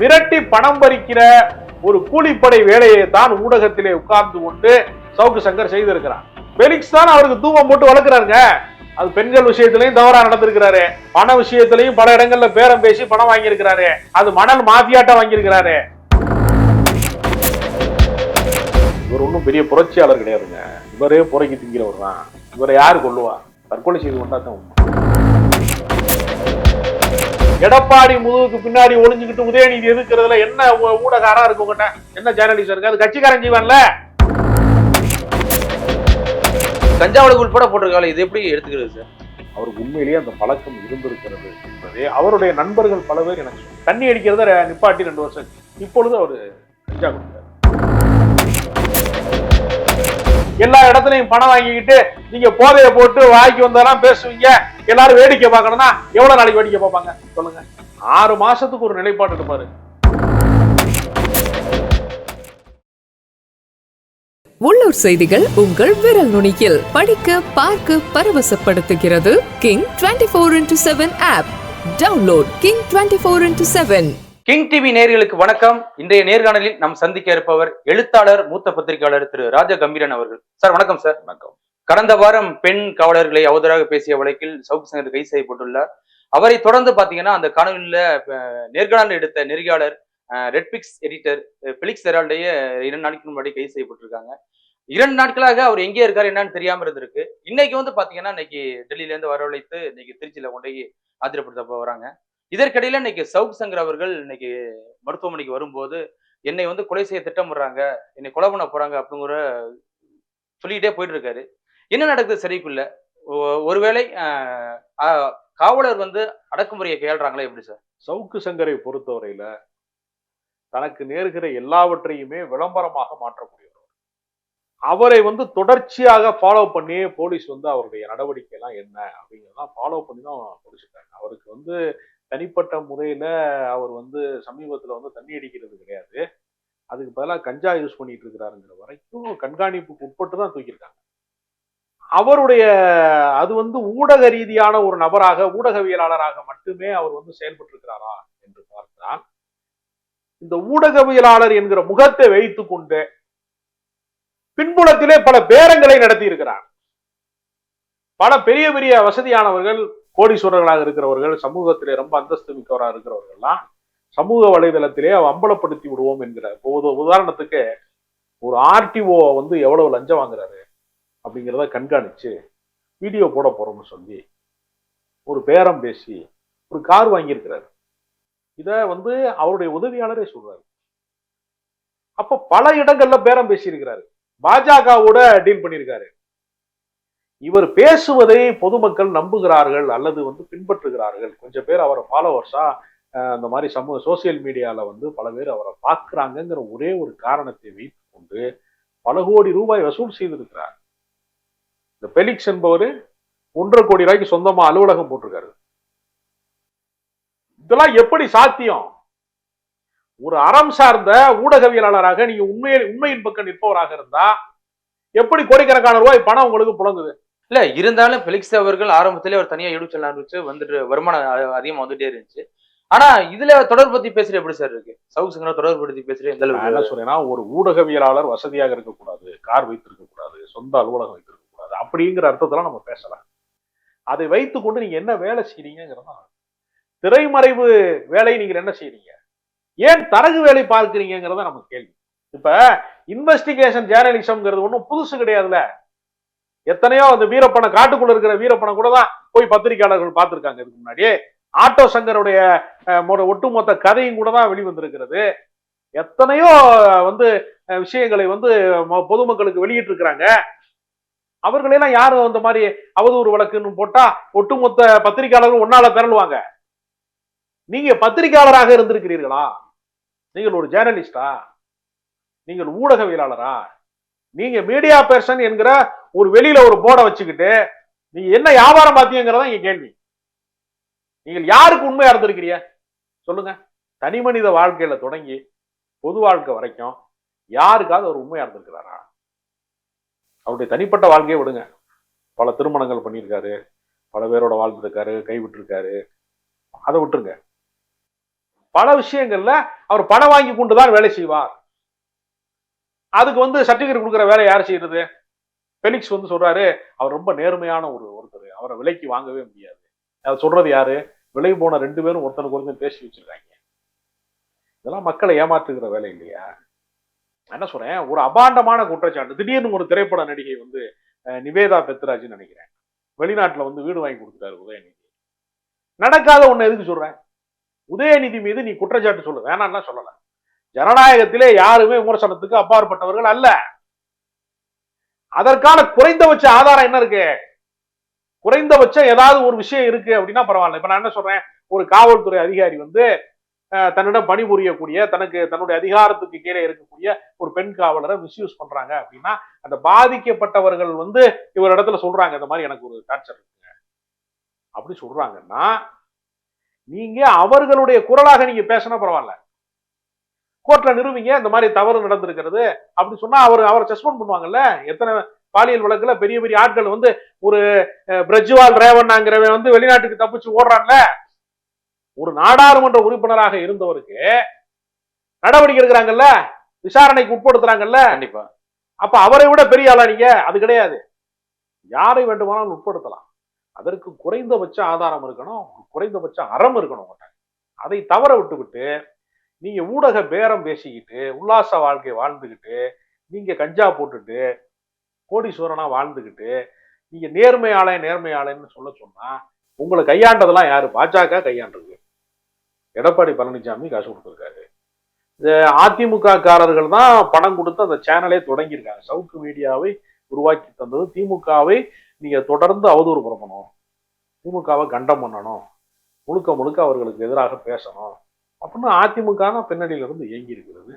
மிரட்டி பணம் பறிக்கிற ஒரு கூலிப்படை வேலையை தான் ஊடகத்திலே உட்கார்ந்து கொண்டு சவுக்கு சங்கர் செய்திருக்கிறார். பெலிக்ஸ் தான் அவருக்கு தூவம் போட்டு வளர்க்குறாருங்க. அது பெண்கள் விஷயத்திலையும் தவறா நடந்திருக்கிறாரு. பண விஷயத்திலையும் பல இடங்கள்ல பேரம் பேசி பணம் வாங்கியிருக்கிறாரு. அது மணல் மாஃபியாட்ட வாங்கியிருக்கிறாரு. இவர் ஒன்றும் பெரிய புரட்சியாளர் கிடையாதுங்க. இவரே புறக்கி திங்கிறவர் தான் இவரை யார் கொள்ளுவா தற்கொலை செய்து கொண்டா தான் உண்மை. எடப்பாடி முதுகுக்கு பின்னாடி ஒளிஞ்சுக்கிட்டு உதயநிதி எதிர்க்கிறதுல என்ன ஊடகாரா இருக்கு உங்ககிட்ட? என்ன ஜேர்னலிஸ்ட் இருக்கு? அது கட்சிக்காரன் செய்வான்ல? கஞ்சா வழக்கு உட்பட போட்டிருக்காங்க இது எப்படி எடுத்துக்கிறது சார்? அவருக்கு உண்மையிலேயே அந்த பழக்கம் இருந்திருக்கிறது என்பதே அவருடைய நண்பர்கள் பல பேர் எனக்கு. தண்ணி அடிக்கிறத நிப்பாட்டி ரெண்டு வருஷம். இப்பொழுது அவர் கஞ்சா குடிக்கிறார். எல்லா இடத்துலயும் பணம் வாங்கிக்கிட்டு நீங்க போதைய போட்டு வாய்க்கு வந்தெல்லாம் பேசுவீங்க. எல்லாரும் வேடிக்கை பார்க்கணும்னா எவ்வளவு நாளைக்கு வேடிக்கை பார்ப்பாங்க? சொல்லுங்க. ஆறு மாசத்துக்கு ஒரு நிலைப்பாடு எடுப்பாரு. உள்ளூர் செய்திகள் உங்கள் விரல் நுனியில். படிக்க பார்க்க பரவசப்படுத்துகிறது King twenty four into seven app download King twenty four into seven King TV நேயர்களுக்கு வணக்கம். இன்றைய நேர்காணலில் நாம் சந்திக்க இருப்பவர் எழுத்தாளர் மூத்த பத்திரிகையாளர் திரு ராஜ கம்பீரன் அவர்கள். சார் வணக்கம் சார். வணக்கம். கடந்த வாரம் பெண் காவலர்களை அவதராக பேசிய வழக்கில் சவுக் சங்கர் கைது செய்யப்பட்டுள்ளார். அவரை தொடர்ந்து பாத்தீங்கன்னா அந்த காணொலியில நேர்காணல் எடுத்த நெறியாளர் ரெட்பிக்ஸ் எடிட்டர் பிலிக்ஸ் ஹெரால்டைய இரண்டு நாட்களுக்கு முன்னாடி கைது செய்யப்பட்டிருக்காங்க. இரண்டு நாட்களாக அவர் எங்கே இருக்காரு என்னன்னு தெரியாம இருந்திருக்கு. இன்னைக்கு வந்து பாத்தீங்கன்னா இன்னைக்கு டெல்லியில இருந்து வரவழைத்து இன்னைக்கு திருச்சியில கொண்டு போய் ஆத்திரப்படுத்த போறாங்க இதற்கிடையில இன்னைக்கு சவுக் சங்கர் அவர்கள் இன்னைக்கு மருத்துவமனைக்கு வரும்போது என்னை வந்து கொலை செய்ய திட்டமிடுறாங்க. என்னை கொலை பண்ண போறாங்க அப்படிங்கிற சொல்லிக்கிட்டே போயிட்டு இருக்காரு. என்ன நடக்குது சரிக்குள்ள ஒ- ஒருவேளை காவலர் வந்து அடக்குமுறையை கேள்றாங்களா எப்படி சார்? சவுக்கு சங்கரை பொறுத்தவரையில தனக்கு நேர்கிற எல்லாவற்றையுமே விளம்பரமாக மாற்றக்கூடியவர். அவரை வந்து தொடர்ச்சியாக ஃபாலோ பண்ணி போலீஸ் வந்து அவருடைய நடவடிக்கை எல்லாம் என்ன அப்படிங்கிறதெல்லாம் ஃபாலோ பண்ணி தான் பிடிச்சிட்டாங்க அவருக்கு வந்து தனிப்பட்ட முறையில அவர் வந்து சமீபத்துல வந்து தண்ணி அடிக்கிறது கிடையாது. அதுக்கு பதிலாக கஞ்சா யூஸ் பண்ணிட்டு இருக்கிறாருங்கிற வரைக்கும் கண்காணிப்புக்கு உட்பட்டு தான் தூக்கியிருக்காங்க. அவருடைய அது வந்து ஊடக ரீதியான ஒரு நபராக ஊடகவியலாளராக மட்டுமே அவர் வந்து செயல்பட்டு இருக்கிறாரா என்று பார்த்தால் இந்த ஊடகவியலாளர் என்கிற முகத்தை வைத்துக் கொண்டு பின்புலத்திலே பல பேரங்களை நடத்தி இருக்கிறார் பல பெரிய பெரிய வசதியானவர்கள் கோடீஸ்வரர்களாக இருக்கிறவர்கள் சமூகத்திலே ரொம்ப அந்தஸ்து மிக்கவராக இருக்கிறவர்கள்லாம் சமூக வலைதளத்திலே அம்பலப்படுத்தி விடுவோம் என்கிற உதாரணத்துக்கு ஒரு ஆர்டிஓ வந்து எவ்வளவு லஞ்சம் வாங்குறாரு? அப்படிங்கிறத கண்காணிச்சு வீடியோ போட போறோம்னு சொல்லி ஒரு பேரம் பேசி ஒரு கார் வாங்கியிருக்கிறார். இத வந்து அவருடைய உதவியாளரே சொல்றாரு. அப்ப பல இடங்கள்ல பேரம் பேசியிருக்கிறாரு. பாஜகவோட டீல் பண்ணியிருக்காரு. இவர் பேசுவதை பொதுமக்கள் நம்புகிறார்கள் அல்லது வந்து பின்பற்றுகிறார்கள். கொஞ்சம் பேர் அவரை ஃபாலோவர்ஸா அந்த மாதிரி சமூக சோசியல் மீடியால வந்து பல பேர் அவரை பார்க்கறாங்கங்கிற ஒரே ஒரு காரணத்தை வைத்து கொண்டு பல கோடி ரூபாய் வசூல் செய்திருக்கிறார். இந்த பெலிக்ஸ் என்பவர் ஒன்றரை கோடி ரூபாய்க்கு சொந்தமா அலுவலகம் போட்டிருக்காரு. இதெல்லாம் எப்படி சாத்தியம்? ஒரு அறம் சார்ந்த ஊடகவியலாளராக நீங்க உண்மையை உண்மையின் பக்கம் நிற்பவராக இருந்தா எப்படி கோடிக்கணக்கான ரூபாய் பணம் உங்களுக்கு புழங்குது? இல்ல இருந்தாலும் பெலிக்ஸ் அவர்கள் ஆரம்பத்திலே ஒரு தனியா யூடியூப் சேனல் ஆரம்பிச்சு வந்துட்டு வருமானம் அதிகமா வந்துட்டே இருந்துச்சு. ஆனா இதுல தொடர் பத்தி பேசுற எப்படி சார் இருக்கு? சவுக் சங்கர தொடர் பத்தி பேசுற எந்த அளவுக்கு என்ன சொல்றேன்னா ஒரு ஊடகவியலாளர் வசதியாக இருக்கக்கூடாது கார் வைத்திருக்க கூடாது சொந்த அலுவலகம் வைத்திருக்க அப்படிங்கிற அர்த்தத்துல நம்ம பேசலாம். அதை வைத்துக்கொண்டு நீங்க என்ன வேலை செய்றீங்கிறதா திரைமறைவு வேலை நீங்க என்ன செய்றீங்க? ஏன் தரகு வேலை பார்க்கிறீங்கிறத நம்ம கேள்வி. இப்ப இன்வெஸ்டிகேஷன் ஜேர்னலிசம்ங்கிறது ஒன்றும் புதுசு கிடையாதுல எத்தனையோ அந்த வீரப்பனை காட்டுக்குள்ள இருக்கிற வீரப்பனை கூட தான் போய் பத்திரிகையாளர்கள் பார்த்திருக்காங்க இதுக்கு முன்னாடி. ஆட்டோ சங்கருடைய ஒட்டுமொத்த கதையும் கூட தான் வெளிவந்திருக்கிறது. எத்தனையோ வந்து விஷயங்களை வந்து பொதுமக்களுக்கு வெளியிட்டு இருக்கிறாங்க அவர்களெல்லாம் யாரும் அந்த மாதிரி அவதூறு வழக்குன்னு போட்டா ஒட்டுமொத்த பத்திரிகையாளர்கள் ஒன்னால திரளுவாங்க. நீங்க பத்திரிகையாளராக இருந்திருக்கிறீர்களா? நீங்கள் ஒரு ஜேர்னலிஸ்டா? நீங்கள் ஊடகவியலாளரா? நீங்க மீடியா பர்சன் என்கிற ஒரு வெளியில ஒரு போர்டை வச்சுக்கிட்டு நீங்க என்ன வியாபாரம் பார்த்தீங்கிறதா இங்க கேள்வி. நீங்கள் யாருக்கு உண்மையா இருந்திருக்கிறீங்க? சொல்லுங்க. தனி மனித வாழ்க்கையில தொடங்கி பொது வாழ்க்கை வரைக்கும் யாருக்காவது அவர் உண்மையா இருந்திருக்கிறாரா? அவருடைய தனிப்பட்ட வாழ்க்கையை விடுங்க. பல திருமணங்கள் பண்ணியிருக்காரு. பல பேரோட வாழ்ந்துருக்காரு கைவிட்டிருக்காரு. அதை விட்டுருங்க. பல விஷயங்கள்ல அவர் பணம் வாங்கி கொண்டு தான் வேலை செய்வார். அதுக்கு வந்து சர்டிபிகேட் கொடுக்குற வேலை யார் செய்யறது? பெலிக்ஸ் வந்து சொல்றாரு அவர் ரொம்ப நேர்மையான ஒரு ஒருத்தர். அவரை விலைக்கு வாங்கவே முடியாது. அதை சொல்றது யாரு? விலை போன ரெண்டு பேரும் ஒருத்தனுக்கு ஒருத்தன் பேசி வச்சிருக்காங்க. இதெல்லாம் மக்களை ஏமாத்துகிற வேலை இல்லையா? என்ன சொல்றேன்? ஒரு அபாண்டமான குற்றச்சாட்டு. திடீர்னு ஒரு திரைப்பட நடிகை வந்து நிவேதா பெத்ராஜ்னு நினைக்கிறேன். வெளிநாட்டுல வந்து வீடு வாங்கி கொடுத்துட்டாரு உதயநிதி. நடக்காத ஒண்ணு எதுக்கு சொல்றேன்? உதயநிதி மீது நீ குற்றச்சாட்டு சொல்லு. வேணாம்லாம் சொல்லல. ஜனநாயகத்திலே யாருமே விமர்சனத்துக்கு அப்பாற்பட்டவர்கள் அல்ல. அதற்கான குறைந்தபட்ச ஆதாரம் என்ன இருக்கு? குறைந்தபட்சம் ஏதாவது ஒரு விஷயம் இருக்கு அப்படின்னா பரவாயில்ல. இப்ப நான் என்ன சொல்றேன்? ஒரு காவல்துறை அதிகாரி வந்து தன்னிடம் பணிபுரியக்கூடிய தனக்கு தன்னுடைய அதிகாரத்துக்கு கீழே இருக்கக்கூடிய ஒரு பெண் காவலரை மிஸ்யூஸ் பண்றாங்க அப்படின்னா அந்த பாதிக்கப்பட்டவர்கள் வந்து இவர் இடத்துல சொல்றாங்க இந்த மாதிரி எனக்கு ஒரு டார்ச்சர் இருக்குங்க. அப்படி சொல்றாங்கன்னா நீங்க அவர்களுடைய குரலாக நீங்க பேசினா பரவாயில்ல. கோர்ட்ல நிறுவீங்க இந்த மாதிரி தவறு நடந்திருக்கிறது அப்படி சொன்னா அவர் அவரை சஸ்பெண்ட் பண்ணுவாங்கல்ல? எத்தனை பாலியல் வழக்குல பெரிய பெரிய ஆட்கள் வந்து ஒரு பிரஜ்வால் ரேவண்ணாங்கிறவன் வந்து வெளிநாட்டுக்கு தப்பிச்சு ஓடுறான்ல? ஒரு நாடாளுமன்ற உறுப்பினராக இருந்தவருக்கு நடவடிக்கை எடுக்கிறாங்கல்ல? விசாரணைக்கு உட்படுத்துறாங்கல்ல? கண்டிப்பா. அப்ப அவரை விட பெரிய ஆளா நீங்க? அது கிடையாது. யாரை வேண்டுமானாலும் உட்படுத்தலாம். அதற்கு குறைந்தபட்ச ஆதாரம் இருக்கணும் குறைந்தபட்ச அறம் இருக்கணும். அதை தவற விட்டுவிட்டு நீங்க ஊடக பேரம் பேசிக்கிட்டு உல்லாச வாழ்க்கை வாழ்ந்துகிட்டு நீங்க கஞ்சா போட்டுட்டு கோடீஸ்வரனா வாழ்ந்துகிட்டு நீங்க நேர்மையாளே நேர்மையாளன்னு சொல்ல சொன்னா உங்களை கையாண்டதெல்லாம் யாரு? பாஜக கையாண்டிருக்கு எடப்பாடி பழனிசாமி காசு கொடுத்துருக்காரு. இந்த அதிமுக காரர்கள் தான் பணம் கொடுத்து அந்த சேனலே தொடங்கியிருக்காங்க. சவுக்கு மீடியாவை உருவாக்கி தந்தது. திமுகவை நீங்கள் தொடர்ந்து அவதூறு புறப்பணும் திமுகவை கண்டம் பண்ணணும். முழுக்க முழுக்க அவர்களுக்கு எதிராக பேசணும். அப்படின்னு அதிமுக தான் பின்னணியில இருந்து இயங்கி இருக்கிறது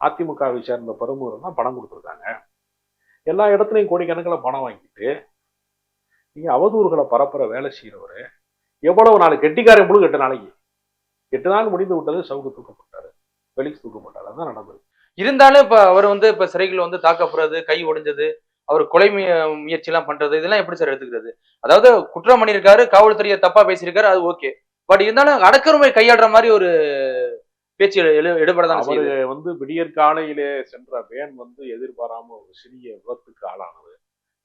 அதிமுகவை சேர்ந்த பெரும்பூர் தான் பணம் கொடுத்துருக்காங்க. எல்லா இடத்துலையும் கோடிக்கணக்கில் பணம் வாங்கிட்டு நீங்கள் அவதூறுகளை பரப்புற வேலை செய்கிறவர் எவ்வளவு நாள் கெட்டிக்காரன் முழு கெட்ட நாளைக்கு எட்டு நாள் முடிந்து விட்டது சவுக்கு தூக்கப்பட்டாரு. வெளிக்கு தூக்கப்பட்டாரு. அதான் நடந்தது. இருந்தாலும் இப்ப அவர் வந்து இப்ப சிறைகள் வந்து தாக்கப்படுறது கை ஒடிஞ்சது அவர் கொலை முயற்சி எல்லாம் பண்றது இதெல்லாம் எப்படி சார் எடுத்துக்கிறது? அதாவது குற்றம் பண்ணியிருக்காரு காவல்துறையை தப்பா பேசியிருக்காரு அது ஓகே. பட் இருந்தாலும் அடக்கருமை கையாடுற மாதிரி ஒரு பேச்சு எடுபடதான் அவரு வந்து விடியற் காலையிலே சென்ற வேன் வந்து எதிர்பாராம ஒரு சிறிய விபத்துக்கு ஆளானது.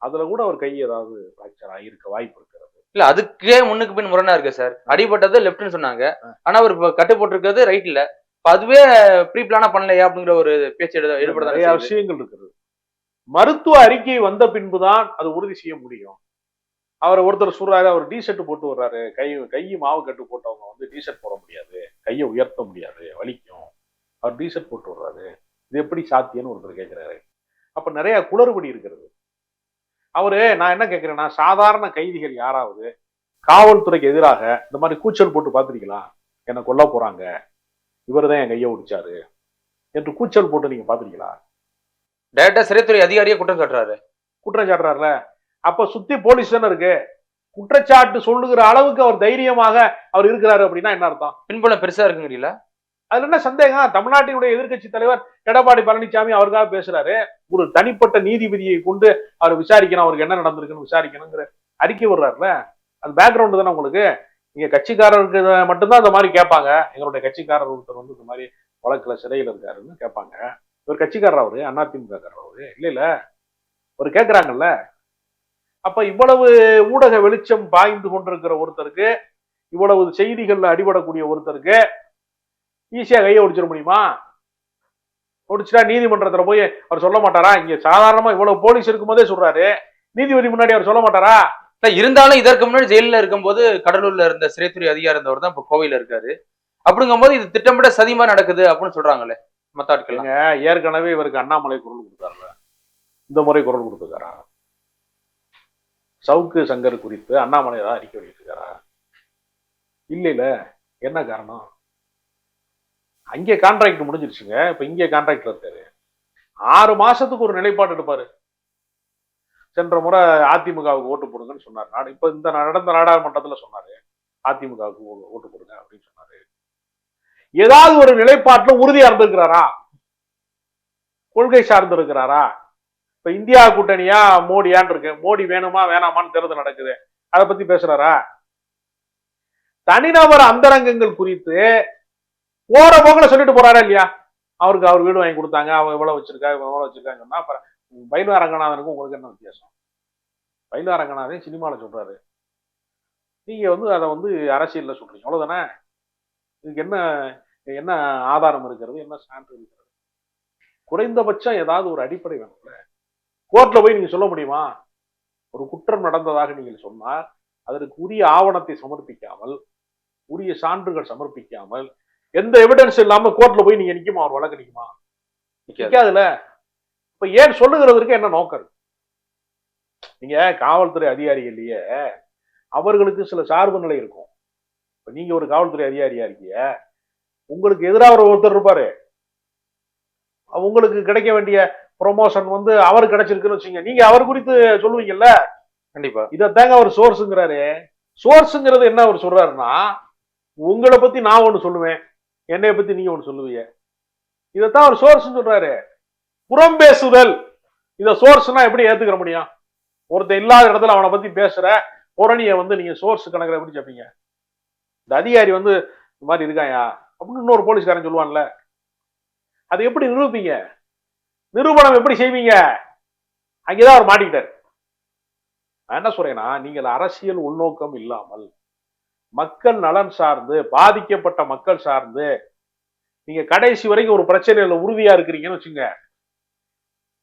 அதுல கூட அவர் கை ஏதாவது ஃபிராக்சர் ஆகியிருக்க வாய்ப்பு இருக்கிறது. இல்ல அதுக்கே முன்னுக்கு பின் முரணா இருக்கு சார் அடிபட்டது லெப்ட்னு சொன்னாங்க. ஆனா அவர் கட்டு போட்டிருக்கிறது ரைட்ல இப்ப அதுவே ப்ரீ பிளானா பண்ணலையா அப்படிங்கிற ஒரு பேச்சு எடு- நிறைய விஷயங்கள் இருக்கிறது மருத்துவ அறிக்கை வந்த பின்புதான் அது உறுதி செய்ய முடியும். அவர் ஒருத்தர் சொல்றாரு அவர் டி ஷர்ட் போட்டு வர்றாரு. கை கை மாவு கட்டு போட்டவங்க வந்து டி ஷர்ட் போட முடியாது. கையை உயர்த்த முடியாது. வலிக்கும். அவர் டி ஷர்ட் போட்டு வர்றாரு. இது எப்படி சாத்தியம்னு ஒருத்தர் கேட்கிறாரு அப்ப நிறைய குளறுபடி இருக்கிறது. அவரு நான் என்ன கேட்கிறேன்னா சாதாரண கைதிகள் யாராவது காவல்துறைக்கு எதிராக இந்த மாதிரி கூச்சல் போட்டு பார்த்திருக்கலாம் என்னை கொல்ல போறாங்க. இவர் தான் என் கையை ஒடிச்சாரு. என்று கூச்சல் போட்டு நீங்க பாத்திருக்கீங்களா டைரக்டா சிறைத்துறை அதிகாரியே குற்றம் சாட்டுறாரு. குற்றம் சாட்டுறாருல. அப்ப சுத்தி போலீஸ் தானே இருக்கு. குற்றச்சாட்டு சொல்லுகிற அளவுக்கு அவர் தைரியமாக அவர் இருக்கிறாரு அப்படின்னா என்ன அர்த்தம்? பின்புலம் பெருசா இருக்குங்கிறீங்கள? அதுல என்ன சந்தேகம்? தமிழ்நாட்டினுடைய எதிர்கட்சி தலைவர் எடப்பாடி பழனிசாமி அவருக்காக பேசுறாரு. ஒரு தனிப்பட்ட நீதிபதியை கொண்டு அவர் விசாரிக்கணும் அவருக்கு என்ன நடந்திருக்குன்னு விசாரிக்கணுங்கிற அறிக்கை விடுறாருல அது பேக்ரவுண்டு தானே உங்களுக்கு? நீங்க கட்சிக்காரருக்கு மட்டும்தான் இந்த மாதிரி கேட்பாங்க. எங்களுடைய கட்சிக்காரர் ஒருத்தர் வந்து இந்த மாதிரி வழக்குல சிறையில் இருக்காருன்னு கேட்பாங்க. இவர் கட்சிக்காரர் அவரு? அதிமுக அவரு? இல்ல இல்ல. அவர் கேட்கிறாங்கல்ல? அப்ப இவ்வளவு ஊடக வெளிச்சம் பாய்ந்து கொண்டிருக்கிற ஒருத்தருக்கு இவ்வளவு செய்திகள்ல அடிபடக்கூடிய ஒருத்தருக்கு ஈஸியா கையை ஒடிச்சிட முடியுமா? ஒடிச்சிட்டா நீதிமன்றத்துல போய் அவர் சொல்ல மாட்டாரா? இங்க சாதாரணமா இவ்வளவு போலீஸ் இருக்கும்போதே சொல்றாரு. நீதிபதி முன்னாடி அவர் சொல்ல மாட்டாரா? இல்ல, இருந்தாலும் இதற்கு முன்னாடி ஜெயில்ல இருக்கும்போது கடலூர்ல இருந்த சிறைத்துறை அதிகாரி இருந்தவர் தான் இப்ப கோவையில இருக்காரு. அப்படிங்கும்போது இது திட்டமிட்ட சதிமா நடக்குது அப்படின்னு சொல்றாங்களே மத்த ஆட்கள் ஏற்கனவே இவருக்கு அண்ணாமலை குரல் கொடுத்தாருல. இந்த முறை குரல் கொடுத்துருக்காரா? சவுக்கு சங்கர் குறித்து அண்ணாமலை ஏதாவது அறிக்கை வெளியிட்டிருக்காரா? இல்ல இல்ல என்ன காரணம்? அங்கே கான்ட்ராக்ட் முடிஞ்சிருச்சுங்க. இப்போ இங்கே கான்ட்ராக்டில் இருக்காரு. ஆறு மாசத்துக்கு ஒரு நிலைப்பாடு எடுப்பாரு. சென்ற முறை அதிமுகவுக்கு ஓட்டு போடுங்கன்னு சொன்னார். நான் இப்ப இந்த நடந்த நாடாளுமன்றத்துல சொன்னாரு. அதிமுகவுக்கு ஓ- ஓட்டு போடுங்க அப்படின்னு சொன்னாரு. ஏதாவது ஒரு நிலைப்பாட்டுல உறுதியாக இருந்திருக்கிறாரா கொள்கை சார்ந்து இருக்கிறாரா? இப்ப இந்தியா கூட்டணியா மோடியான் இருக்கு. மோடி வேணுமா வேணாமான்னு தேர்தல் நடக்குது. அதை பத்தி பேசுறாரா? தனிநபர் அந்தரங்கங்கள் குறித்து போற போக்கில் சொல்லிட்டு போறாரா இல்லையா? அவருக்கு அவர் வீடு வாங்கி கொடுத்தாங்க அவங்க இவ்வளவு வச்சிருக்கா இவங்க இவ்வளவு வச்சிருக்காங்கன்னா அப்புறம் பயில்வா ரங்கநாதனுக்கும் உங்களுக்கு என்ன வித்தியாசம்? பயில்வா ரங்கநாதன் சினிமாவில் சொல்றாரு. நீங்க வந்து அதை வந்து அரசியல்ல சொல்றீங்க. அவ்வளவுதானே? இதுக்கு என்ன என்ன ஆதாரம் இருக்கிறது? என்ன சான்று இருக்கிறது? குறைந்தபட்சம் ஏதாவது ஒரு அடிப்படை வேணும்ல. கோர்ட்ல போய் நீங்க சொல்ல முடியுமா? ஒரு குற்றம் நடந்ததாக நீங்கள் சொன்னால் அதற்கு உரிய ஆவணத்தை சமர்ப்பிக்காமல் உரிய சான்றுகள் சமர்ப்பிக்காமல் எந்த எவிடன்ஸ் இல்லாம கோர்ட்ல போய் நீங்க நிக்குமா? ஒரு வழக்கு நிக்குமா? நிக்காது. நிக்காதுல இப்ப ஏன் சொல்லுகிறதற்கு என்ன நோக்கம்? நீங்க காவல்துறை அதிகாரிகள்லயே அவர்களுக்கு சில சார்பு நிலை இருக்கும். இப்ப நீங்க ஒரு காவல்துறை அதிகாரியா இருக்கீங்க. உங்களுக்கு எதிராக ஒரு ஒருத்தர் இருப்பாரு. உங்களுக்கு கிடைக்க வேண்டிய ப்ரொமோஷன் வந்து அவர் கிடைச்சிருக்குன்னு வச்சுங்க நீங்க அவர் குறித்து சொல்லுவீங்கல்ல? கண்டிப்பா. இதைத்தாங்க அவர் சோர்ஸுங்கிறாரு சோர்ஸுங்கிறது என்ன அவர் சொல்றாருன்னா உங்களை பத்தி நான் ஒண்ணு சொல்லுவேன். என்னைய பத்தி நீங்க ஒன்று சொல்லுவீங்க. இதைத்தான் அவர் சோர்ஸ் சொல்றாரு. புறம் பேசுதல் இத சோர்ஸ்னா எப்படி ஏத்துக்கிற முடியும்? ஒருத்தர் இல்லாத இடத்துல அவனை பத்தி பேசுற புறணிய வந்து நீங்க சோர்ஸ் கணக்கில் எப்படி கேட்பீங்க இந்த அதிகாரி வந்து இந்த மாதிரி இருக்காயா? அப்படின்னு இன்னொரு போலீஸ்காரன் சொல்லுவான்ல. அது எப்படி நிரூபிப்பீங்க? நிரூபணம் எப்படி செய்வீங்க? அங்கேதான் அவர் மாட்டிக்கிட்டார். நான் என்ன சொல்றேன்னா நீங்கள் அரசியல் உள்நோக்கம் இல்லாமல் மக்கள் நலன் சார்ந்து பாதிக்கப்பட்ட மக்கள் சார்ந்து நீங்க கடைசி வரைக்கும் ஒரு பிரச்சனையில உறுதியா இருக்கிறீங்கன்னு வச்சுங்க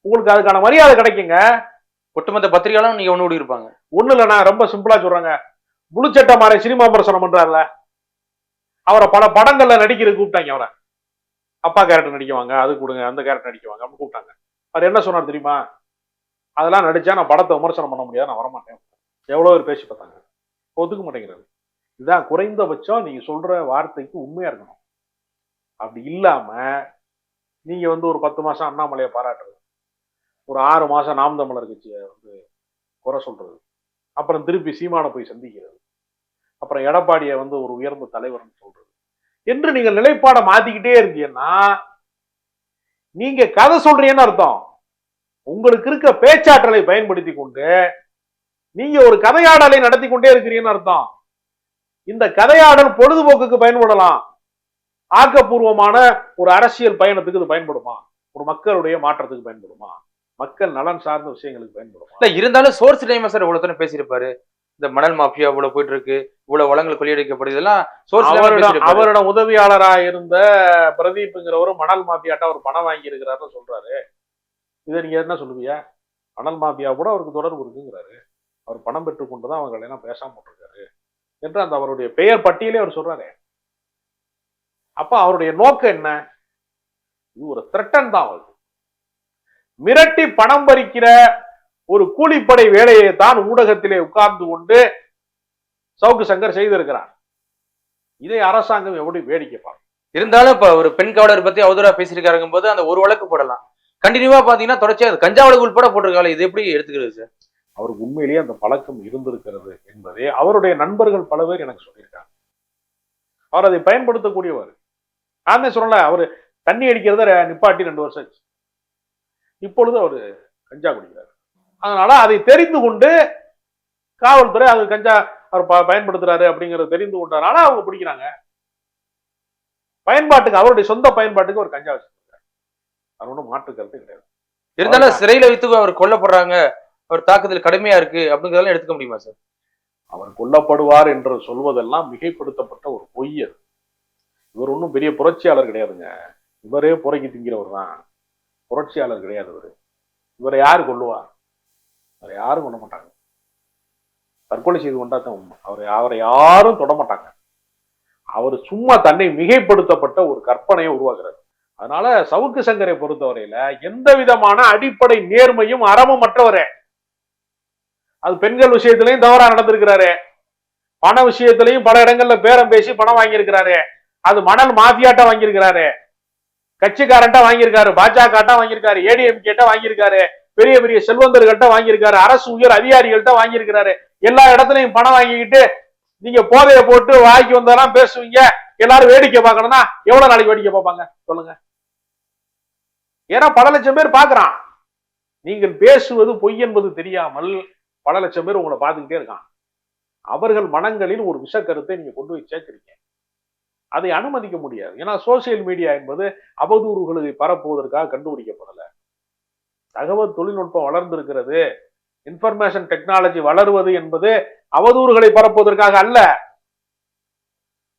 உங்களுக்கு அதுக்கான மரியாதை கிடைக்குங்க. ஒட்டுமொத்த பத்திரிகையாலும் நீங்க ஒண்ணு ஓடி இருப்பாங்க. ஒண்ணு இல்ல நான் ரொம்ப சிம்பிளா சொல்றேங்க. முழுச்சட்ட மாற சினிமா விமர்சனம் பண்றாருல. அவரை பல படங்கள்ல நடிக்கிற கூப்பிட்டாங்க அவரை. அப்பா கேரக்டர் நடிக்குவாங்க அது கொடுங்க அந்த கேரக்டர் நடிக்குவாங்க அப்படின்னு கூப்பிட்டாங்க. அவர் என்ன சொன்னார் தெரியுமா? அதெல்லாம் நடிச்சா நான் படத்தை விமர்சனம் பண்ண முடியாது நான் வரமாட்டேன். எவ்வளவு பேர் பேசி பார்த்தாங்க. ஒத்துக்க மாட்டேங்கிறாரு. இதான் குறைந்தபட்சம் நீங்க சொல்ற வார்த்தைக்கு உண்மையா இருக்கணும். அப்படி இல்லாம நீங்க வந்து ஒரு பத்து மாசம் அண்ணாமலையை பாராட்டுறது ஒரு ஆறு மாசம் நாம் தமிழர் கட்சியை வந்து குறை சொல்றது அப்புறம் திருப்பி சீமானை போய் சந்திக்கிறது அப்புறம் எடப்பாடியை வந்து ஒரு உயர்ந்த தலைவர்னு சொல்றது. என்று நீங்கள் நிலைப்பாடை மாத்திக்கிட்டே இருந்தீங்கன்னா நீங்க கதை சொல்றீங்கன்னு அர்த்தம். உங்களுக்கு இருக்க பேச்சாற்றலை பயன்படுத்தி கொண்டு நீங்க ஒரு கதையாடலை நடத்தி கொண்டே இருக்கிறீங்கன்னு அர்த்தம். இந்த கதையாடல் பொழுதுபோக்குக்கு பயன்படலாம். ஆக்கப்பூர்வமான ஒரு அரசியல் பயணத்துக்கு இது பயன்படுமா? ஒரு மக்களுடைய மாற்றத்துக்கு பயன்படுமா? மக்கள் நலன் சார்ந்த விஷயங்களுக்கு பயன்படுமா? இல்ல இருந்தாலும் சோர்ஸ் டைம் சார் இவ்வளவு தானே பேசியிருப்பாரு. இந்த மணல் மாஃபியா இவ்வளவு போயிட்டு இருக்கு இவ்வளவு வளங்கள் கொள்ளையடிக்கப்படுது இதெல்லாம் சோர்ஸ் அவரிடம் உதவியாளரா இருந்த பிரதீப்ங்கிறவரு மணல் மாஃபியாட்ட அவர் பணம் வாங்கி இருக்கிறாருன்னு சொல்றாரு. இதை நீங்க என்ன சொல்லுவீங்க? மணல் மாஃபியா கூட அவருக்கு தொடர்பு இருக்குங்கிறாரு. அவர் பணம் பெற்றுக் கொண்டுதான் அவங்க எல்லாம் பேசாம போட்டிருக்காரு. என்று அந்த அவருடைய பெயர் பட்டியலே அவர் சொல்றாரு. அப்ப அவருடைய நோக்கம் என்ன? இது ஒரு த்ரெட்டன் தான் அவருக்கு மிரட்டி பணம் பறிக்கிற ஒரு கூலிப்படை வேலையை தான் ஊடகத்திலே உட்கார்ந்து கொண்டு சவுக்கு சங்கர் செய்திருக்கிறார். இதை அரசாங்கம் எப்படி வேடிக்கை பார்க்கும். இருந்தாலும் இப்ப ஒரு பெண் காவலர் பத்தி அவதூறா பேசியிருக்காருங்கும் போது அந்த ஒரு வழக்கு போடலாம். கண்டினியூவா பாத்தீங்கன்னா தொடர்ச்சியா அது கஞ்சா வழக்கு உட்பட போட்டிருக்காங்க இது எப்படி எடுத்துக்கிறது சார்? அவருக்கு உண்மையிலேயே அந்த பழக்கம் இருந்திருக்கிறது என்பதை அவருடைய நண்பர்கள் பல பேர் எனக்கு சொல்லியிருக்காங்க. அவர் அதை பயன்படுத்தக்கூடியவர். நான் சொல்லல அவர் தண்ணி அடிக்கிறத நிப்பாட்டி ரெண்டு வருஷம் ஆச்சு. இப்பொழுது அவர் கஞ்சா குடிக்கிறார். அதனால அதை தெரிந்து கொண்டு காவல்துறை அது கஞ்சா அவர் பயன்படுத்துறாரு அப்படிங்கறத தெரிந்து கொண்டனால அவங்க பிடிக்கிறாங்க பயன்பாட்டுக்கு அவருடைய சொந்த பயன்பாட்டுக்கு ஒரு கஞ்சா வச்சிருக்காரு அது ஒன்றும் மாற்று கருத்து கிடையாது. இருந்தாலும் சிறையில வைத்து அவர் கொல்லப்படுறாங்க. அவர் தாக்குதல் கடுமையா இருக்கு அப்படிங்கிறதெல்லாம் எடுத்துக்க முடியுமா சார்? அவர் கொல்லப்படுவார் என்று சொல்வதெல்லாம் மிகைப்படுத்தப்பட்ட ஒரு பொய் அது. இவர் ஒன்றும் பெரிய புரட்சியாளர் கிடையாதுங்க. இவரே புறக்கி திங்கிறவர் தான். புரட்சியாளர் கிடையாது இவர். இவரை யார் கொள்ளுவார் அவரை யாரும் கொல்ல மாட்டாங்க. தற்கொலை செய்து கொண்டா தான் உண்மை. அவரை அவரை யாரும் தொட மாட்டாங்க. அவர் சும்மா தன்னை மிகைப்படுத்தப்பட்ட ஒரு கற்பனையை உருவாக்குறாரு. அதனால சவுக்கு சங்கரை பொறுத்தவரையில எந்த விதமான அடிப்படை நேர்மையும் அறமும் மற்றவரே. அது பெண்கள் விஷயத்திலையும் தவறா நடந்திருக்கிறாரு. பண விஷயத்திலையும் பல இடங்கள்ல பேரம் பேசி பணம் வாங்கியிருக்கிறாரு. அது மணல் மாஃபியாட்டா வாங்கியிருக்கிறாரு. கட்சிக்காரன்ட்ட வாங்கியிருக்காரு. பாஜகட்டா வாங்கியிருக்காரு. ஏடிஎம் கேட்ட வாங்கியிருக்காரு. பெரிய பெரிய செல்வந்தர்கள்ட்ட வாங்கியிருக்காரு. அரசு உயர் அதிகாரிகள்ட்ட வாங்கியிருக்காரு எல்லா இடத்துலையும் பணம் வாங்கிக்கிட்டு நீங்க போதைய போட்டு வாய்க்கு வந்ததெல்லாம் பேசுவீங்க. எல்லாரும் வேடிக்கை பார்க்கணும்னா எவ்வளவு நாளைக்கு வேடிக்கை பார்ப்பாங்க? சொல்லுங்க. ஏன்னா பல லட்சம் பேர் பார்க்கறான். நீங்கள் பேசுவது பொய் என்பது தெரியாமல் பல லட்சம் பேர் உங்களை பார்த்துக்கிட்டே இருக்கான் அவர்கள் மனங்களில் ஒரு விஷ கருத்தை நீங்க கொண்டு போய் சேர்க்கிறீங்க. அதை அனுமதிக்க முடியாது. ஏன்னா சோசியல் மீடியா என்பது அவதூறுகளை பரப்புவதற்காக கண்டுபிடிக்கப்படல. தகவல் தொழில்நுட்பம் வளர்ந்திருக்கிறது. இன்ஃபர்மேஷன் டெக்னாலஜி வளருவது என்பது அவதூறுகளை பரப்புவதற்காக அல்ல.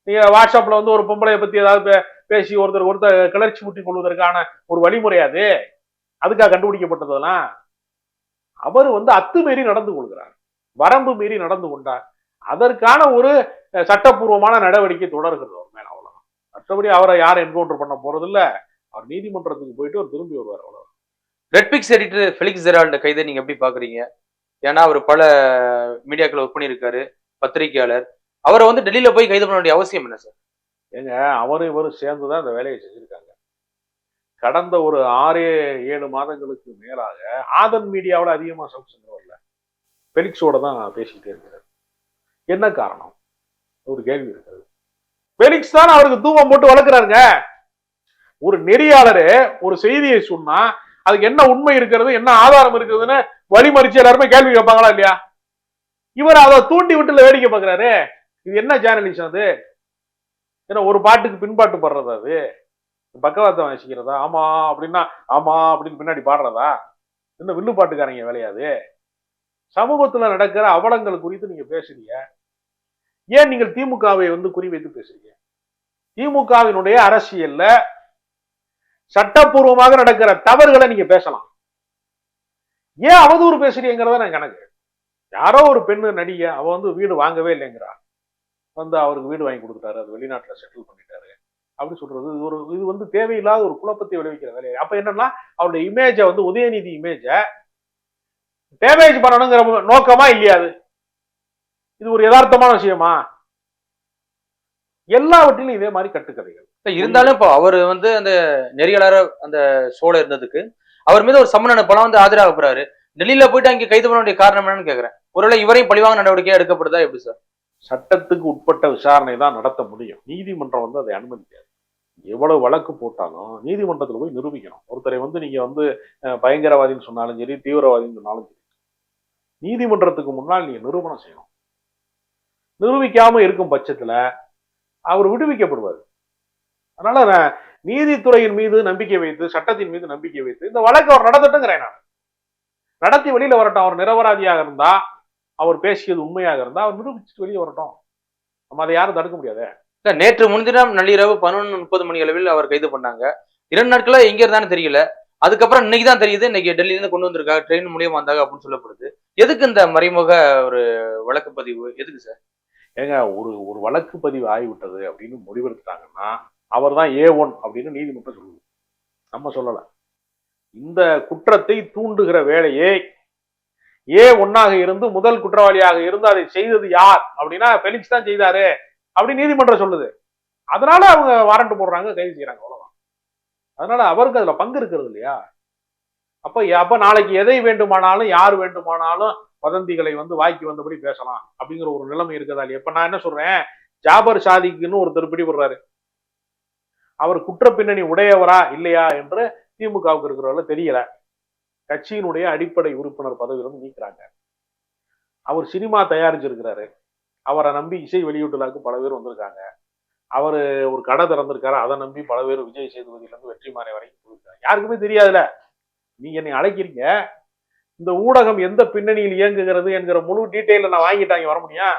நீங்க வாட்ஸ்அப்ல வந்து ஒரு பொம்பளையை பத்தி ஏதாவது பேசி ஒருத்தர் ஒருத்தர் கிளர்ச்சி முட்டி கொள்வதற்கான ஒரு வழிமுறை அது. அதுக்காக கண்டுபிடிக்கப்பட்டதெல்லாம் அவர் வந்து அத்துமீறி நடந்து கொள்கிறார். வரம்பு மீறி நடந்து கொண்டார். அதற்கான ஒரு சட்டப்பூர்வமான நடவடிக்கை தொடர்கிறது அவர் மேல அவ்வளவுதான். மற்றபடி அவரை யாரும் என்கவுண்டர் பண்ண போறது இல்ல அவர் நீதிமன்றத்துக்கு போயிட்டு அவர் திரும்பி வருவார் அவ்வளவு ரெட்பிக்ஸ் எடிட்டர் ஃபெலிக்ஸ் ஜெரால்ட கைதை நீங்க எப்படி பாக்குறீங்க? ஏன்னா அவர் பல மீடியாக்கள் ஒர்க் பண்ணியிருக்காரு பத்திரிகையாளர். அவரை வந்து டெல்லியில போய் கைது பண்ண வேண்டிய அவசியம் என்ன சார் ஏங்க அவரும் இவரும் சேர்ந்து தான் இந்த வேலையை செஞ்சிருக்காங்க. கடந்த ஒரு ஆறு ஏழு மாதங்களுக்கு மேலாக ஆதன் மீடியாவோட அதிகமாக சவுத் வரல. பெலிக்ஸோட தான் பேசிக்கிட்டே இருக்கிறார். என்ன காரணம்? ஒரு கேள்வி இருக்கிறது. பெலிக்ஸ் தான் அவருக்கு தூவம் போட்டு வளர்க்குறாருங்க. ஒரு நெறியாளரு ஒரு செய்தியை சொன்னா அதுக்கு என்ன உண்மை இருக்கிறது என்ன ஆதாரம் இருக்குதுன்னு வழிமறிச்சு எல்லாருமே கேள்வி கேட்பாங்களா இல்லையா? இவர் அதை தூண்டி விட்டுல வேடிக்கை பார்க்குறாரு. இது என்ன ஜேர்னலிசம் அது? ஏன்னா ஒரு பாட்டுக்கு பின்பாட்டு படுறது அது. பக்கவாதம் வச்சுக்கிறதா? ஆமா அப்படின்னா ஆமா அப்படின்னு பின்னாடி பாடுறதா? என்ன வில்லு பாட்டுக்காரங்க வேலையாது சமூகத்துல நடக்கிற அவலங்கள் குறித்து நீங்க பேசுறீங்க. ஏன் நீங்கள் திமுகவை வந்து குறிவைத்து பேசுறீங்க? திமுகவினுடைய அரசியல்ல சட்டப்பூர்வமாக நடக்கிற தவறுகளை நீங்க பேசலாம். ஏன் அவதூறு பேசுறீங்கிறத நான் கணக்கு. யாரோ ஒரு பெண்ணு நடிகை அவ வந்து வீடு வாங்கவே இல்லைங்கிறா. வந்து அவருக்கு வீடு வாங்கி கொடுத்துட்டாரு அது வெளிநாட்டுல செட்டில் பண்ணிட்டாரு. அப்படி சொல்றது. இது ஒரு இது வந்து தேவையில்லாத ஒரு குழப்பத்தை விளைவிக்கிற வேலை அப்ப என்னன்னா அவருடைய இமேஜை வந்து உதயநிதி இமேஜை டேமேஜ் பண்ணணுங்கிற நோக்கமா இல்லையா அது? இது ஒரு யதார்த்தமான விஷயமா? எல்லாவற்றிலும் இதே மாதிரி கட்டுக்கதைகள். இருந்தாலும் இப்போ அவர் வந்து அந்த நெறியாளர அந்த ஷோல இருந்ததுக்கு அவர் மீது ஒரு சம்மன் பலம் வந்து ஆஜராக போறாரு. டெல்லியில போயிட்டு அங்கே கைது பண்ண வேண்டிய காரணம் என்னன்னு கேக்குறேன். ஒருவேளை இவரையும் பழிவாங்க நடவடிக்கை எடுக்கப்படுதா எப்படி சார் சட்டத்துக்கு உட்பட்ட விசாரணை தான் நடத்த முடியும். நீதிமன்றம் வந்து அதை அனுமதிக்காது. எவ்வளவு வழக்கு போட்டாலும் நீதிமன்றத்தில் போய் நிரூபிக்கணும். ஒருத்தரை வந்து நீங்க வந்து பயங்கரவாதின்னு சொன்னாலும் சரி தீவிரவாதின்னு சொன்னாலும் சரி நீதிமன்றத்துக்கு முன்னால் நீங்க நிரூபணம் செய்யணும். நிரூபிக்காம இருக்கும் பட்சத்துல அவர் விடுவிக்கப்படுவார். அதனால நான் நீதித்துறையின் மீது நம்பிக்கை வைத்து சட்டத்தின் மீது நம்பிக்கை வைத்து இந்த வழக்கு அவர் நடத்தட்டுங்கிறேன் நான். நடத்தி வெளியில வரட்டும். அவர் நிரபராதியாக இருந்தா அவர் பேசியது உண்மையாக இருந்தா அவர் நிரூபிச்சுட்டு வெளியே வரட்டும். நம்ம அதை யாரும் தடுக்க முடியாது? சார் நேற்று முன்தினம் நள்ளிரவு பதினொன்று முப்பது மணி அளவில் அவர் கைது பண்ணாங்க. இரண்டு நாட்களா எங்க இருந்தான்னு தெரியல. அதுக்கப்புறம் இன்னைக்கு தான் தெரியுது இன்னைக்கு டெல்லியிலேருந்து கொண்டு வந்திருக்காங்க ட்ரெயின் மூலியமா வந்தாங்க அப்படின்னு சொல்லப்படுது. எதுக்கு இந்த மறைமுக ஒரு வழக்கு பதிவு? எதுக்கு சார்? ஏங்க ஒரு ஒரு வழக்கு பதிவு ஆகிவிட்டது அப்படின்னு முடிவெடுத்துட்டாங்கன்னா அவர் தான் ஏ ஒன் அப்படின்னு நீதிமன்றம் சொல்லுது. நம்ம சொல்லலை. இந்த குற்றத்தை தூண்டுகிற வேலையை ஏ ஒன்னாக இருந்து முதல் குற்றவாளியாக இருந்து அதை செய்தது யார் அப்படின்னா பெலிக்ஸ் தான் செய்தாரு. அப்படி நீதிமன்றம் சொல்லுது. அதனால அவங்க வாரண்ட் போடுறாங்க கைது செய்யறாங்க அவ்வளவுதான். அதனால அவருக்கு அதுல பங்கு இருக்கிறது இல்லையா? அப்ப அப்ப நாளைக்கு எதை வேண்டுமானாலும் யார் வேண்டுமானாலும் வதந்திகளை வந்து வாய்க்கு வந்தபடி பேசலாம் அப்படிங்கிற ஒரு நிலைமை இருக்குதா இல்லையா? இப்ப நான் என்ன சொல்றேன்? ஜாபர் சாதிக்குன்னு ஒருத்தர் பிடிபடுறாரு அவர் குற்ற பின்னணி உடையவரா இல்லையா என்று திமுகவுக்கு இருக்கிறவங்கள தெரியல. கட்சியினுடைய அடிப்படை உறுப்பினர் பதவியிலிருந்து நீக்கிறாங்க. அவர் சினிமா தயாரிச்சிருக்கிறாரு. அவரை நம்பி இசை வெளியீட்டுலாக்கு பல பேர் வந்திருக்காங்க. அவர் ஒரு கடை திறந்திருக்காரு. அதை நம்பி பல பேர் விஜய் சேதுபதியில இருந்து வெற்றிமாறன் வரைக்கும் போயிருக்காங்க யாருக்குமே தெரியாதுல நீங்க என்னை அழைக்கிறீங்க. இந்த ஊடகம் எந்த பின்னணியில் இயங்குகிறது என்கிற முழு டீட்டெயில நான் வாங்கிட்டாங்க வர முடியும்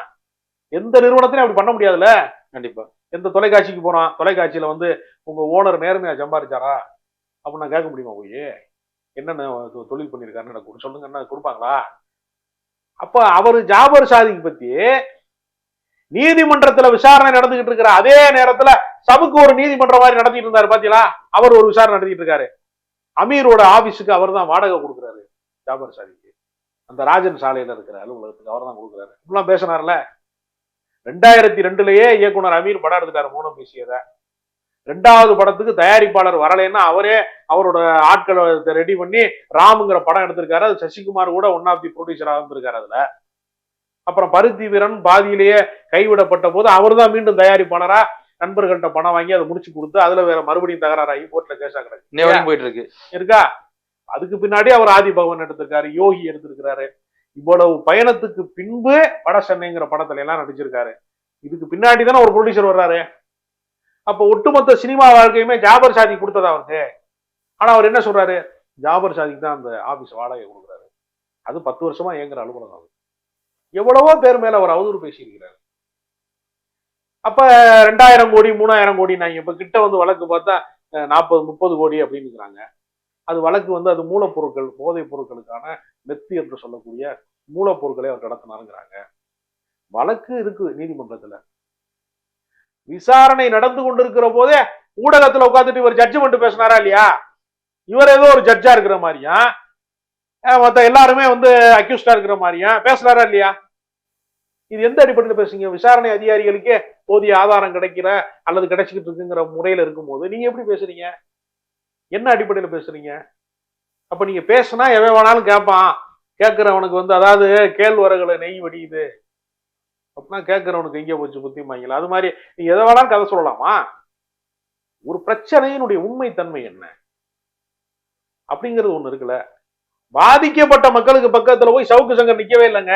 எந்த நிறுவனத்திலையும் அப்படி பண்ண முடியாதுல்ல? கண்டிப்பா. எந்த தொலைக்காட்சிக்கு போனான் தொலைக்காட்சியில வந்து உங்க ஓனர் நேர்மையா சம்பாதிச்சாரா அப்ப நான் கேட்க முடியுமா போய்? என்னென்ன தொழில் பண்ணியிருக்காருன்னு எனக்கு சொல்லுங்க என்ன கொடுப்பாங்களா? அப்ப அவர் ஜாபர் சாதிக்கு பத்தி நீதிமன்றத்துல விசாரணை நடந்துகிட்டு இருக்கிற அதே நேரத்துல சபுக்கு ஒரு நீதிமன்றம் மாதிரி நடத்திட்டு இருந்தாரு பாத்தீங்களா? அவர் ஒரு விசாரணை நடத்திட்டு இருக்காரு. அமீரோட ஆபீஸுக்கு அவர் தான் வாடகை கொடுக்குறாரு ஜாபர் சாதிக்கு. அந்த ராஜன் சாலையில இருக்கிற அலுவலகத்துக்கு அவர் தான் கொடுக்குறாரு. இப்படிலாம் பேசினார்ல. ரெண்டாயிரத்தி ரெண்டுலயே இயக்குனர் அமீர் படம் எடுத்துட்டாரு மூணு பேசியத ரெண்டாவது படத்துக்கு தயாரிப்பாளர் வரலைன்னா அவரே அவரோட ஆட்களை ரெடி பண்ணி ராமுங்கிற படம் எடுத்திருக்காரு. அது சசிகுமார் கூட ஒன் ஆஃப் தி ப்ரொடியூசராக இருந்திருக்காரு அதுல. அப்புறம் பருத்தி வீரன் பாதியிலேயே கைவிடப்பட்ட போது அவர் தான் மீண்டும் தயாரிப்பாளரா? நண்பர்கள்ட்ட பணம் வாங்கி அதை முடிச்சு கொடுத்து அதுல வேற மறுபடியும் தகராறாகி கோர்ட்ல கேஸா கிடக்கு போயிட்டு இருக்கு? இருக்கா? அதுக்கு பின்னாடி அவர் ஆதி பகவன் எடுத்திருக்காரு யோகி எடுத்திருக்கிறாரு. இவ்வளவு பயணத்துக்கு பின்பு வட சென்னைங்கிற படத்துல எல்லாம் நடிச்சிருக்காரு. இதுக்கு பின்னாடி தானே ஒரு ப்ரொடியூசர் வர்றாரு. அப்ப ஒட்டுமொத்த சினிமா வாழ்க்கையுமே ஜாபர் சாதி கொடுத்ததா அவருக்கு? ஆனா அவர் என்ன சொல்றாரு? ஜாபர் சாதிக்கு தான் அந்த ஆபீஸ் வாடகை கொடுக்குறாரு. அது பத்து வருஷமா இயங்குற அலுவலகம் எவ்வளவோ பேர் மேல அவர் அவதூறு பேசியிருக்கிறார். அப்ப ரெண்டாயிரம் கோடி மூணாயிரம் கோடி நான் இப்ப கிட்ட வந்து வழக்கு பார்த்தா நாற்பது முப்பது கோடி அப்படின்னுங்கிறாங்க அது வழக்கு வந்து அது மூலப்பொருட்கள் போதைப் பொருட்களுக்கான மெத்து என்று சொல்லக்கூடிய மூலப்பொருட்களை அவர் கடத்தினாருங்கிறாங்க. வழக்கு இருக்கு நீதிமன்றத்துல. விசாரணை நடந்து கொண்டிருக்கிற போதே ஊடகத்துல உட்காந்துட்டு இவர் ஜட்ஜ்மெண்ட் பேசினாரா இல்லையா? இவர் ஏதோ ஒரு ஜட்ஜா இருக்கிற மாதிரியா? மற்ற எல்லாருமே வந்து அக்யூஸ்டா இருக்கிற மாதிரியா பேசுறாரா இல்லையா? இது எந்த அடிப்படையில் பேசுறீங்க? விசாரணை அதிகாரிகளுக்கே போதிய ஆதாரம் கிடைக்கிற அல்லது கிடைச்சிக்கிட்டு இருக்குங்கிற முறையில இருக்கும்போது நீங்க எப்படி பேசுறீங்க? என்ன அடிப்படையில் பேசுறீங்க? அப்ப நீங்க பேசுனா எவன் வேணாலும் கேட்பான் கேட்கிறவனுக்கு வந்து அதாவது கேழ்வரகுல நெய் வடியுது. அப்படின்னா கேட்கிறவனுக்கு எங்கே போச்சு புத்திமாங்கல அது மாதிரி நீ எதை வேணாலும் கதை சொல்லலாமா? ஒரு பிரச்சனையினுடைய உண்மைத்தன்மை என்ன? அப்படிங்கிறது ஒன்று இருக்குல்ல. பாதிக்கப்பட்ட மக்களுக்கு பக்கத்துல போய் சவுக்கு சங்கர் நிக்கவே இல்லைங்க.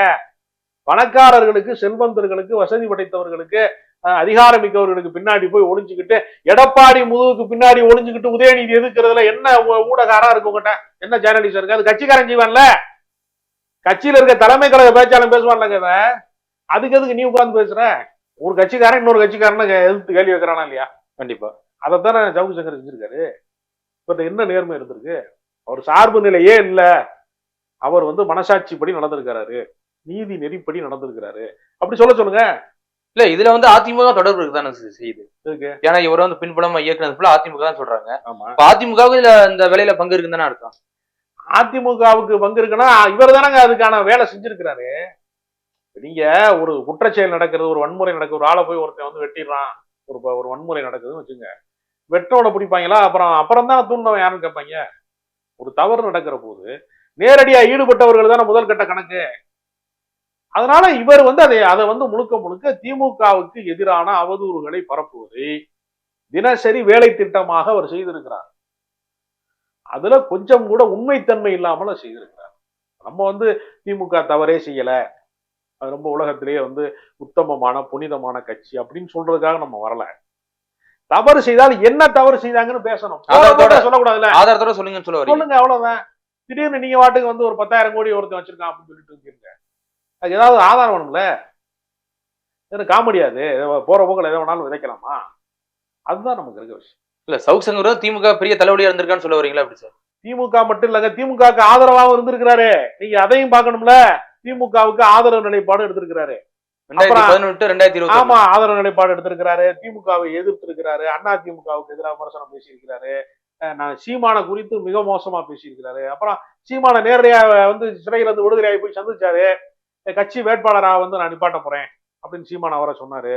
பணக்காரர்களுக்கு செல்வந்தர்களுக்கு வசதி படைத்தவர்களுக்கு அதிகாரம் மிக்கவர்களுக்கு பின்னாடி போய் ஒளிஞ்சுக்கிட்டு எடப்பாடி முதுகுக்கு பின்னாடி ஒளிஞ்சுக்கிட்டு உதயநிதி எதுக்குறதுல என்ன ஊடகாரா இருக்கு உங்ககிட்ட? என்ன ஜேர்னலிஸ்ட் இருக்கு அது கட்சிக்காரன் செய்வான்ல? கட்சியில இருக்க தலைமை கழக பேச்சாளன் பேசுவான்லங்க அதுக்கு எதுக்கு நீ உட்கார்ந்து பேசுற? ஒரு கட்சிக்காரன் இன்னொரு கட்சிக்காரனை எதிர்த்து கேள்வி வைக்கிறானா இல்லையா? கண்டிப்பா. அதைத்தானே சவுக்கு சங்கர் செஞ்சிருக்காரு. இப்ப என்ன நேர்மை இருந்திருக்கு? அவர் சார்பு நிலையே இல்ல? அவர் வந்து மனசாட்சிப்படி நடந்திருக்கிறாரு. நீதி நெறிப்படி நடந்திருக்கிறாரு. அப்படி சொல்ல சொல்லுங்க. இல்ல இதுல வந்து அதிமுக தொடர்பு இருக்குதானே செய்யுது? ஏன்னா இவர் வந்து பின்புலமா இயக்குனது ஃபுல்லா அதிமுக தான் சொல்றாங்க. அதிமுகவுக்கு இதுல இந்த வேலையில பங்கு இருக்குன்னு தானே அர்த்தம்? அதிமுகவுக்கு பங்கு இருக்குன்னா இவர் தானங்க அதுக்கான வேலை செஞ்சிருக்கிறாரு. நீங்க ஒரு குற்றச்செயல் நடக்கிறது ஒரு வன்முறை நடக்குது ஒரு ஆளை போய் ஒருத்தன் வந்து வெட்டிடுறான் ஒரு ஒரு வன்முறை நடக்குதுன்னு வச்சுங்க வெட்டோட பிடிப்பாங்களா? அப்புறம் அப்புறம் தான் தூண்டவன் யாருன்னு கேட்பாங்க. ஒரு தவறு நடக்கிற போது நேரடியா ஈடுபட்டவர்கள் தானே முதல் கட்ட கணக்கு. அதனால இவர் வந்து அதை அதை வந்து முழுக்க முழுக்க திமுகவுக்கு எதிரான அவதூறுகளை பரப்புவதை தினசரி வேலை திட்டமாக அவர் செய்திருக்கிறார். அதுல கொஞ்சம் கூட உண்மைத்தன்மை இல்லாமல் செய்திருக்கிறார். நம்ம வந்து திமுக தவறே செய்யல. அது ரொம்ப உலகத்திலேயே வந்து உத்தமமான புனிதமான கட்சி அப்படின்னு சொல்றதுக்காக நம்ம வரல. தவறு செய்தால் என்ன தவறு செய்தாங்கன்னு பேசணும். போட சொல்லக்கூடாதுல்ல. ஆதாரத்தோட சொல்லுங்கன்னு சொல்ல சொல்லுங்க அவ்வளவுதான். திடீர்னு நீங்க வாட்டுக்கு வந்து ஒரு பத்தாயிரம் கோடி ஒருத்தன் வச்சிருக்கான் அப்படின்னு சொல்லிட்டு இருக்கீங்க. அதுக்கு ஏதாவது ஆதாரம் வேணும்ல? இது காமெடியாது போற போக்கில் எதை வேணாலும் விதைக்கலாமா? அதுதான் நமக்கு இருக்க விஷயம். இல்ல சவுக் சங்கர் திமுக பெரிய தலைவலியா இருந்திருக்கான்னு சொல்ல வரீங்களா அப்படி சார்? திமுக மட்டும் இல்லைங்க திமுகவுக்கு ஆதரவாகவும் இருந்திருக்கிறாரு. நீங்க அதையும் பார்க்கணும்ல. திமுகவுக்கு ஆதரவு நிலைப்பாடு எடுத்திருக்கிறாரு. ஆமா ஆதரவு நிலைப்பாடு எடுத்திருக்கிறாரு திமுகவை எதிர்த்து இருக்கிறாரு அண்ணா திமுகவுக்கு எதிராக விமர்சனம் பேசியிருக்கிறாரு. நான் சீமான குறித்து மிக மோசமா பேசியிருக்கிறாரு. அப்புறம் சீமான நேரடியா வந்து சிறையில இருந்து விடுதலையாகி போய் சந்திச்சாரு. கட்சி வேட்பாளராக வந்து நான் நிப்பாட்ட போறேன் அப்படின்னு சீமான் அவரை சொன்னாரு.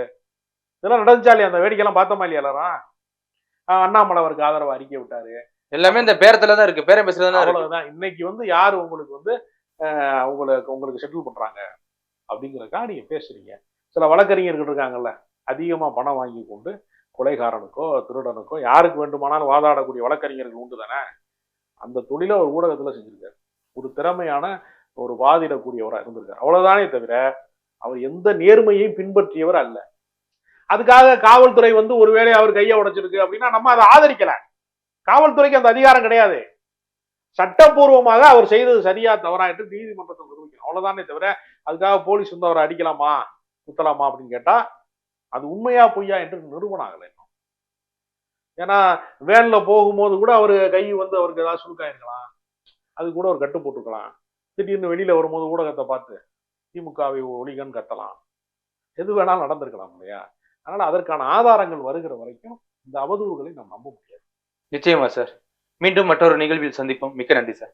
இதெல்லாம் நடந்துச்சா இல்லையா? அந்த வேடிக்கையெல்லாம் பார்த்தோமா இல்லையா எல்லாரும்? அண்ணாமலை அவருக்கு ஆதரவு அறிக்கை விட்டாரு. எல்லாமே இந்த பேரத்துல தான் இருக்கு. பேரம் பேசுறது தான் இருக்கு. அவ்வளவுதான். இன்னைக்கு வந்து யாரு உங்களுக்கு வந்து உங்களுக்கு உங்களுக்கு செட்டில் பண்றாங்க? அப்படிங்கிறக்காக நீங்க பேசுறீங்க. சில வழக்கறிஞர்கள் இருக்காங்கல்ல அதிகமா பணம் வாங்கி கொண்டு கொலைகாரனுக்கோ திருடனுக்கோ யாருக்கு வேண்டுமானாலும் வாதாடக்கூடிய வழக்கறிஞர்கள் உண்டு தானே? அந்த தொழிலை ஒரு ஊடகத்துல செஞ்சிருக்காரு. ஒரு திறமையான ஒரு வாதிடக்கூடியவரா இருந்திருக்காரு. அவ்வளோதானே தவிர அவர் எந்த நேர்மையையும் பின்பற்றியவர் அல்ல. அதுக்காக காவல்துறை வந்து ஒருவேளை அவர் கையை உடைச்சிருக்கு அப்படின்னா நம்ம அதை ஆதரிக்கல. காவல்துறைக்கு அந்த அதிகாரம் கிடையாது. சட்டப்பூர்வமாக அவர் செய்தது சரியா தவறா என்று நீதிமன்றத்தை நிரூபிக்கணும். அவ்வளவுதானே தவிர அதுக்காக போலீஸ் வந்து அவரை அடிக்கலாமா குத்தலாமா அப்படின்னு கேட்டா அது உண்மையா பொய்யா என்று நிறுவனம் ஆகலை. இன்னும் ஏன்னா வேன்ல போகும்போது கூட அவர் கை வந்து அவருக்கு ஏதாவது சுருக்காயிருக்கலாம். அது கூட ஒரு கட்டு போட்டிருக்கலாம். திடீர்னு வெளியில வரும்போது ஊடகத்தை பார்த்து திமுகவை ஒளிகன்னு கத்தலாம். எது வேணாலும் நடந்திருக்கலாம் இல்லையா? அதனால அதற்கான ஆதாரங்கள் வருகிற வரைக்கும் இந்த அவதூறுகளை நாம் நம்ப முடியாது. நிச்சயமா சார். மீண்டும் மற்றொரு நிகழ்வில் சந்திப்போம். மிக்க நன்றி சார்.